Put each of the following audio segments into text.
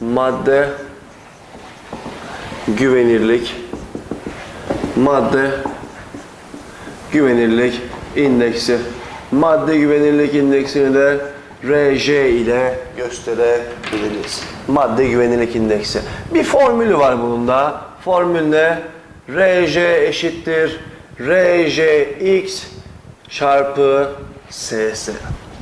madde güvenirlik madde güvenirlik indeksi. Madde güvenirlik indeksini de RJ ile gösterebiliriz. Madde güvenirlik indeksi. Bir formülü var bunun da. Formül ne? RJ eşittir RJX çarpı SS.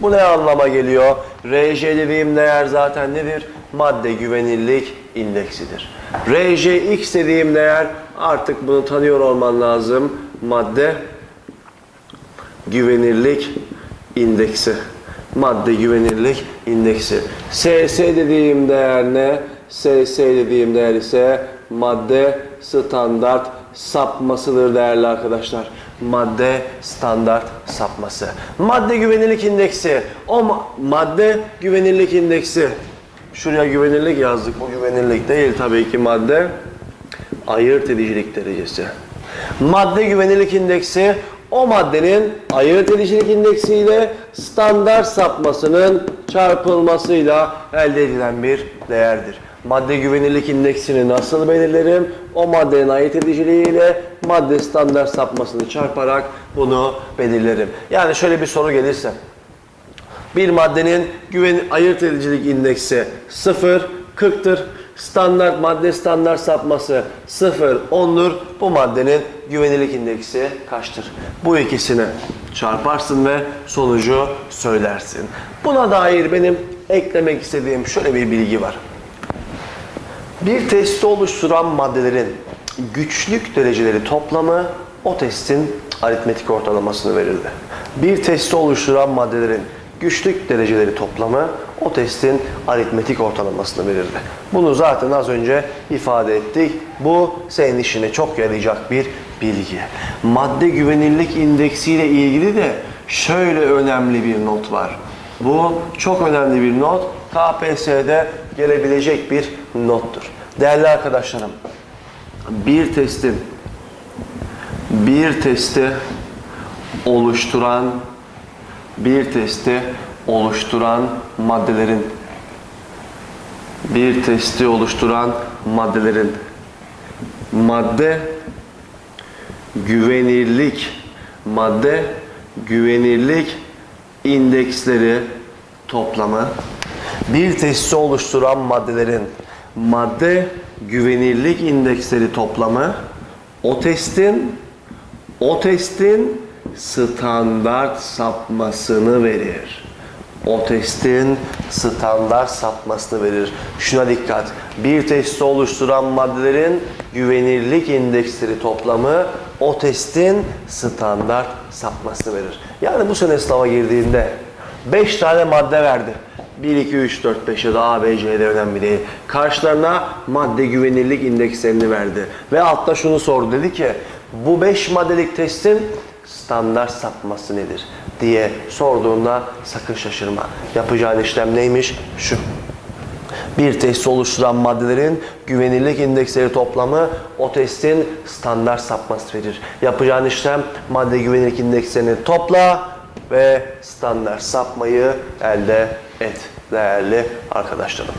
Bu ne anlama geliyor? RJ dediğim değer zaten nedir? Madde güvenirlik indeksidir. RJX dediğim değer artık bunu tanıyor olman lazım. Madde güvenirlik indeksi. Madde güvenirlik indeksi. SS dediğim değer ne? SS dediğim değer ise madde standart sapmasıdır değerli arkadaşlar. Madde standart sapması. Madde güvenirlik indeksi. O ma- madde güvenirlik indeksi. Şuraya güvenirlik yazdık. Bu güvenirlik değil tabii ki madde ayırt edicilik derecesi. Madde güvenirlik indeksi o maddenin ayırt edicilik indeksiyle standart sapmasının çarpılmasıyla elde edilen bir değerdir. Madde güvenirlik indeksini nasıl belirlerim? O maddenin ayırt ediciliği ile madde standart sapmasını çarparak bunu belirlerim. Yani şöyle bir soru gelirse bir maddenin güven ayırt edicilik indeksi 0, 40'tır. Standart madde standart sapması 0, 10'dur. Bu maddenin güvenirlik indeksi kaçtır? Bu ikisini çarparsın ve sonucu söylersin. Buna dair benim eklemek istediğim şöyle bir bilgi var. Bir testi oluşturan maddelerin güçlük dereceleri toplamı o testin aritmetik ortalamasını verirdi. Bir testi oluşturan maddelerin güçlük dereceleri toplamı o testin aritmetik ortalamasını verirdi. Bunu zaten az önce ifade ettik. Bu senin işine çok yarayacak bir bilgi. Madde güvenirlik indeksiyle ilgili de şöyle önemli bir not var. Bu çok önemli bir not. KPSS'de gelebilecek bir nottur. Değerli arkadaşlarım, bir testin bir testi oluşturan bir testi oluşturan maddelerin bir testi oluşturan maddelerin madde güvenirlik madde güvenirlik indeksleri toplamı bir testi oluşturan maddelerin madde güvenirlik indeksleri toplamı o testin o testin standart sapmasını verir. O testin standart sapmasını verir. Şuna dikkat. Bir testi oluşturan maddelerin güvenirlik indeksleri toplamı o testin standart sapmasını verir. Yani bu sene sınava girdiğinde 5 tane madde verdi. 1, 2, 3, 4, 5 ya da A, B, C de önemli değil. Karşılarına madde güvenirlik indekslerini verdi. Ve altta şunu sordu. Dedi ki bu 5 maddelik testin standart sapması nedir diye sorduğunda sakın şaşırma. Yapacağın işlem neymiş? Şu. Bir testi oluşturan maddelerin güvenirlik indeksleri toplamı o testin standart sapması verir. Yapacağın işlem madde güvenirlik indekslerini topla ve standart sapmayı elde et değerli arkadaşlarım.